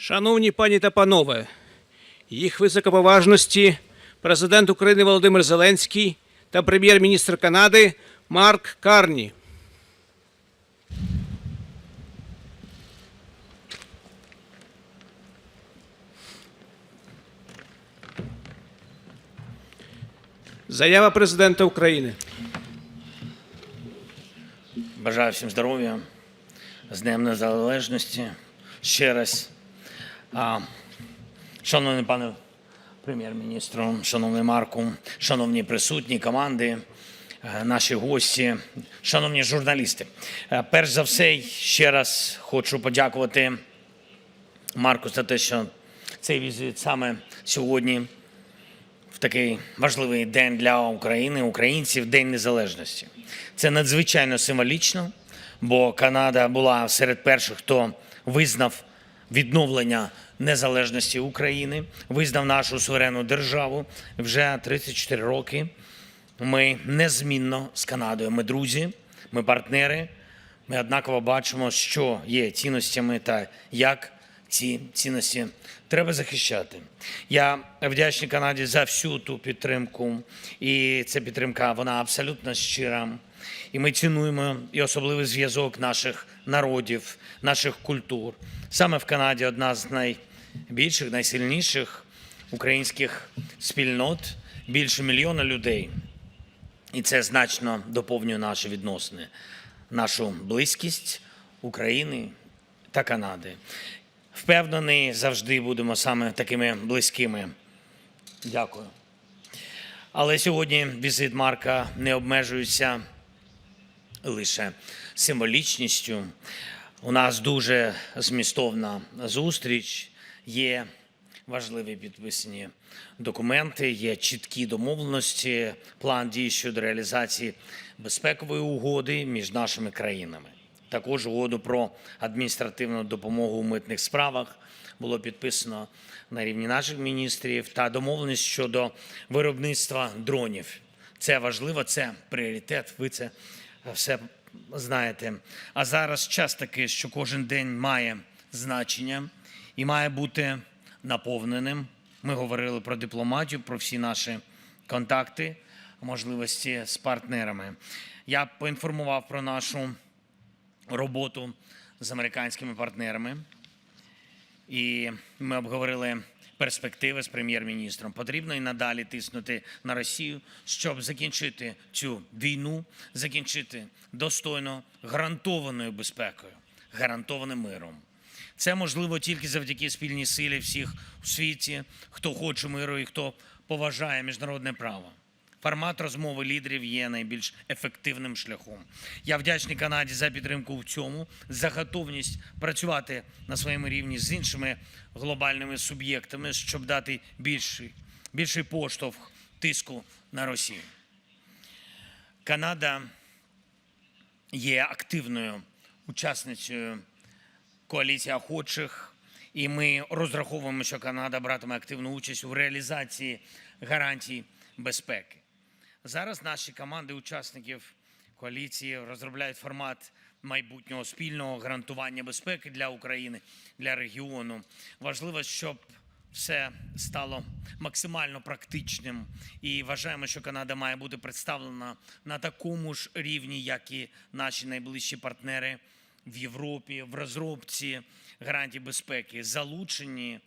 Шановні пані та панове, їх високоповажності президент України Володимир Зеленський та прем'єр-міністр Канади Марк Карні. Заява президента України. Бажаю всім здоров'я, з Днем Незалежності. Ще раз. Шановний пане прем'єр-міністру, шановний Марку, шановні присутні команди, е, наші гості, шановні журналісти. Е, Перш за все, ще раз хочу подякувати Марку за те, що цей візит саме сьогодні в такий важливий день для України, українців, День Незалежності. Це надзвичайно символічно, бо Канада була серед перших, хто визнав відновлення незалежності України, визнав нашу суверенну державу вже 34 роки. Ми незмінно з Канадою. Ми друзі, ми партнери. Ми однаково бачимо, що є цінностями та як ці цінності треба захищати. Я вдячний Канаді за всю ту підтримку, і ця підтримка вона абсолютно щира. І ми цінуємо і особливий зв'язок наших народів, наших культур. Саме в Канаді одна з найбільших, найсильніших українських спільнот, більше мільйона людей. І це значно доповнює наші відносини, нашу близькість України та Канади. Впевнений, завжди будемо саме такими близькими. Дякую. Але сьогодні візит Марка не обмежується лише символічністю. У нас дуже змістовна зустріч. Є важливі підписані документи, є чіткі домовленості, план дій щодо реалізації безпекової угоди між нашими країнами. Також угоду про адміністративну допомогу у митних справах було підписано на рівні наших міністрів та домовленість щодо виробництва дронів. Це важливо, це пріоритет. Ви це все знаєте. А зараз час такий, що кожен день має значення і має бути наповненим. Ми говорили про дипломатію, про всі наші контакти, можливості з партнерами. Я поінформував про нашу роботу з американськими партнерами. І ми обговорили перспективи з прем'єр-міністром. Потрібно і надалі тиснути на Росію, щоб закінчити цю війну, закінчити достойно гарантованою безпекою, гарантованим миром. Це можливо тільки завдяки спільній силі всіх у світі, хто хоче миру і хто поважає міжнародне право. Формат розмови лідерів є найбільш ефективним шляхом. Я вдячний Канаді за підтримку в цьому, за готовність працювати на своєму рівні з іншими глобальними суб'єктами, щоб дати більший, більший поштовх тиску на Росію. Канада є активною учасницею коаліції охочих, і ми розраховуємо, що Канада братиме активну участь у реалізації гарантій безпеки. Зараз наші команди учасників коаліції розробляють формат майбутнього спільного гарантування безпеки для України, для регіону. Важливо, щоб все стало максимально практичним, і вважаємо, що Канада має бути представлена на такому ж рівні, як і наші найближчі партнери в Європі, в розробці гарантій безпеки, залучені,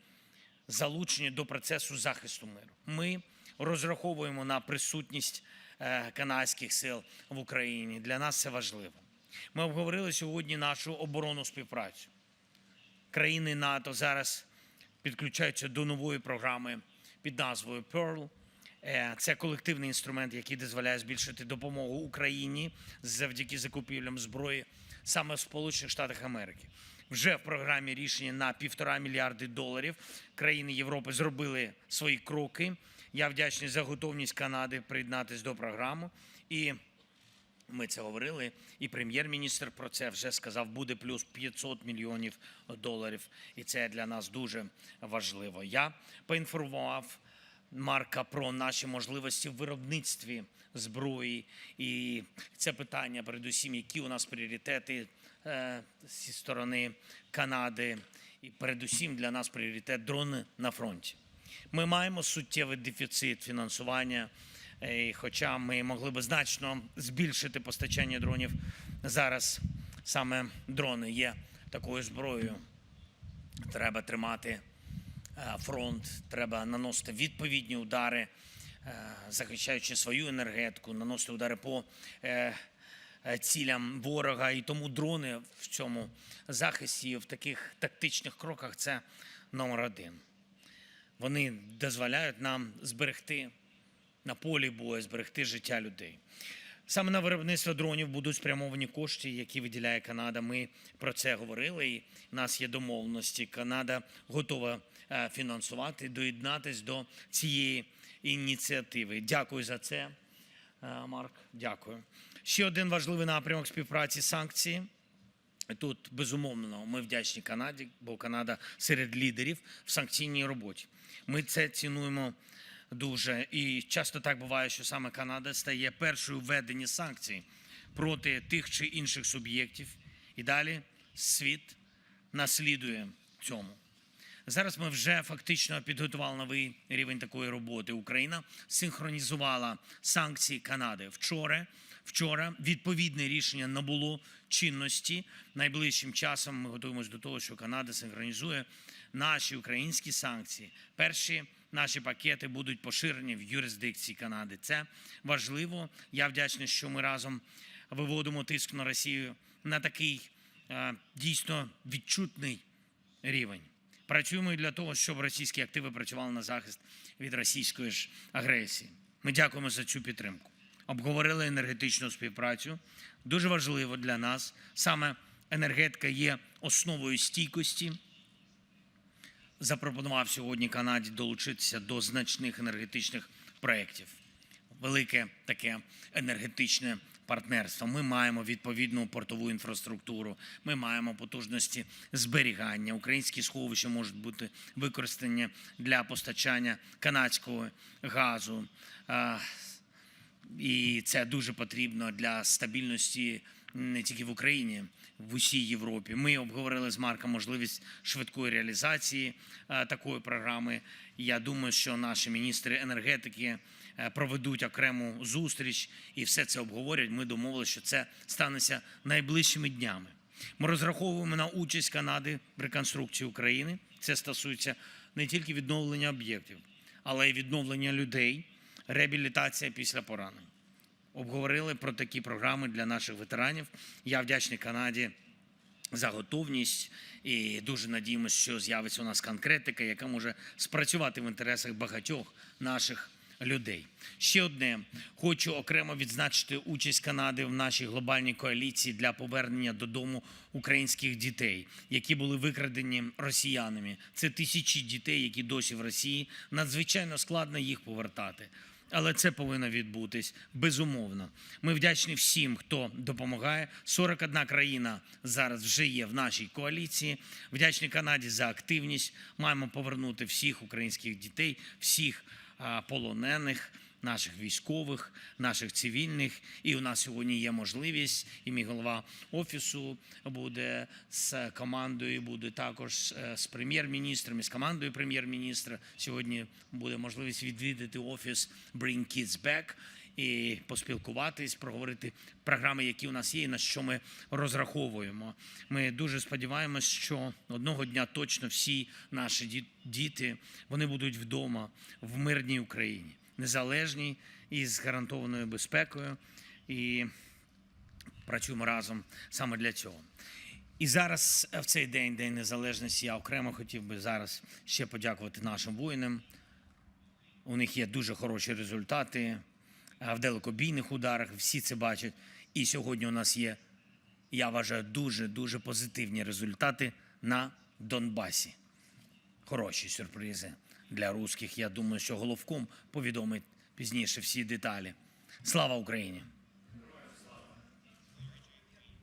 залучені до процесу захисту миру. Ми розраховуємо на присутність е, канадських сил в Україні. Для нас це важливо. Ми обговорили сьогодні нашу оборонну співпрацю. Країни НАТО зараз підключаються до нової програми під назвою Pearl. Е, Це колективний інструмент, який дозволяє збільшити допомогу Україні завдяки закупівлям зброї саме в Сполучених Штатах Америки. Вже в програмі рішення на півтора мільярди доларів країни Європи зробили свої кроки. Я вдячний за готовність Канади приєднатися до програми. І ми це говорили, і прем'єр-міністр про це вже сказав. Буде плюс 500 мільйонів доларів, і це для нас дуже важливо. Я поінформував Марка про наші можливості в виробництві зброї, і це питання, передусім, які у нас пріоритети зі сторони Канади. і передусім для нас пріоритет дрони на фронті. Ми маємо суттєвий дефіцит фінансування, е, і хоча ми могли би значно збільшити постачання дронів, зараз саме дрони є такою зброєю. Треба тримати е, фронт, треба наносити відповідні удари, е, захищаючи свою енергетику, наносити удари по е, е, цілям ворога. І тому дрони в цьому захисті, в таких тактичних кроках це номер один. Вони дозволяють нам зберегти на полі бою, зберегти життя людей. Саме на виробництво дронів будуть спрямовані кошти, які виділяє Канада. Ми про це говорили. І в нас є домовленості. Канада готова е, фінансувати, доєднатись до цієї ініціативи. Дякую за це, е, Марк. Дякую. Ще один важливий напрямок співпраці санкції. Тут безумовно ми вдячні Канаді, бо Канада серед лідерів в санкційній роботі. Ми це цінуємо дуже. І часто так буває, що саме Канада стає першою в введенні санкцій проти тих чи інших суб'єктів. І далі світ наслідує цьому. Зараз ми вже фактично підготували новий рівень такої роботи. Україна синхронізувала санкції Канади вчора. Вчора відповідне рішення набуло чинності. Найближчим часом ми готуємося до того, що Канада синхронізує наші українські санкції. Перші наші пакети будуть поширені в юрисдикції Канади. Це важливо. Я вдячний, що ми разом виводимо тиск на Росію на такий е, дійсно відчутний рівень. Працюємо і для того, щоб російські активи працювали на захист від російської ж агресії. Ми дякуємо за цю підтримку. Обговорили енергетичну співпрацю. Дуже важливо для нас саме енергетика є основою стійкості. Запропонував сьогодні Канаді долучитися до значних енергетичних проєктів. Велике таке енергетичне партнерство. Ми маємо відповідну портову інфраструктуру. Ми маємо потужності зберігання. Українські сховища можуть бути використані для постачання канадського газу. І це дуже потрібно для стабільності не тільки в Україні, в усій Європі. Ми обговорили з Марком можливість швидкої реалізації е, такої програми. Я думаю, що наші міністри енергетики е, проведуть окрему зустріч і все це обговорять. Ми домовилися, що це станеться найближчими днями. Ми розраховуємо на участь Канади в реконструкції України. Це стосується не тільки відновлення об'єктів, але й відновлення людей, реабілітація після поранень обговорили про такі програми для наших ветеранів. Я вдячний Канаді за готовність і дуже надіємося, що з'явиться у нас конкретика, яка може спрацювати в інтересах багатьох наших людей. Ще одне хочу окремо відзначити участь Канади в нашій глобальній коаліції для повернення додому українських дітей, які були викрадені росіянами. Це тисячі дітей, які досі в Росії. Надзвичайно складно їх повертати. Але це повинно відбутись безумовно. Ми вдячні всім, хто допомагає. 41 країна зараз вже є в нашій коаліції. Вдячні Канаді за активність. Маємо повернути всіх українських дітей, всіх полонених. Наших військових, наших цивільних, і у нас сьогодні є можливість, і мій голова офісу буде з командою, буде також е, з прем'єр-міністром, і з командою прем'єр-міністра. Сьогодні буде можливість відвідати офіс Bring Kids Back і поспілкуватись, проговорити програми, які у нас є, і на що ми розраховуємо. Ми дуже сподіваємось, що одного дня точно всі наші діти вони будуть вдома в мирній Україні, незалежній і з гарантованою безпекою. І працюємо разом саме для цього. І зараз, в цей день, День Незалежності, я окремо хотів би зараз ще подякувати нашим воїнам. У них є дуже хороші результати в далекобійних ударах. Всі це бачать. І сьогодні у нас є, я вважаю, дуже дуже позитивні результати на Донбасі. Хороші сюрпризи для русських. Я думаю, що головком повідомить пізніше всі деталі. Слава Україні!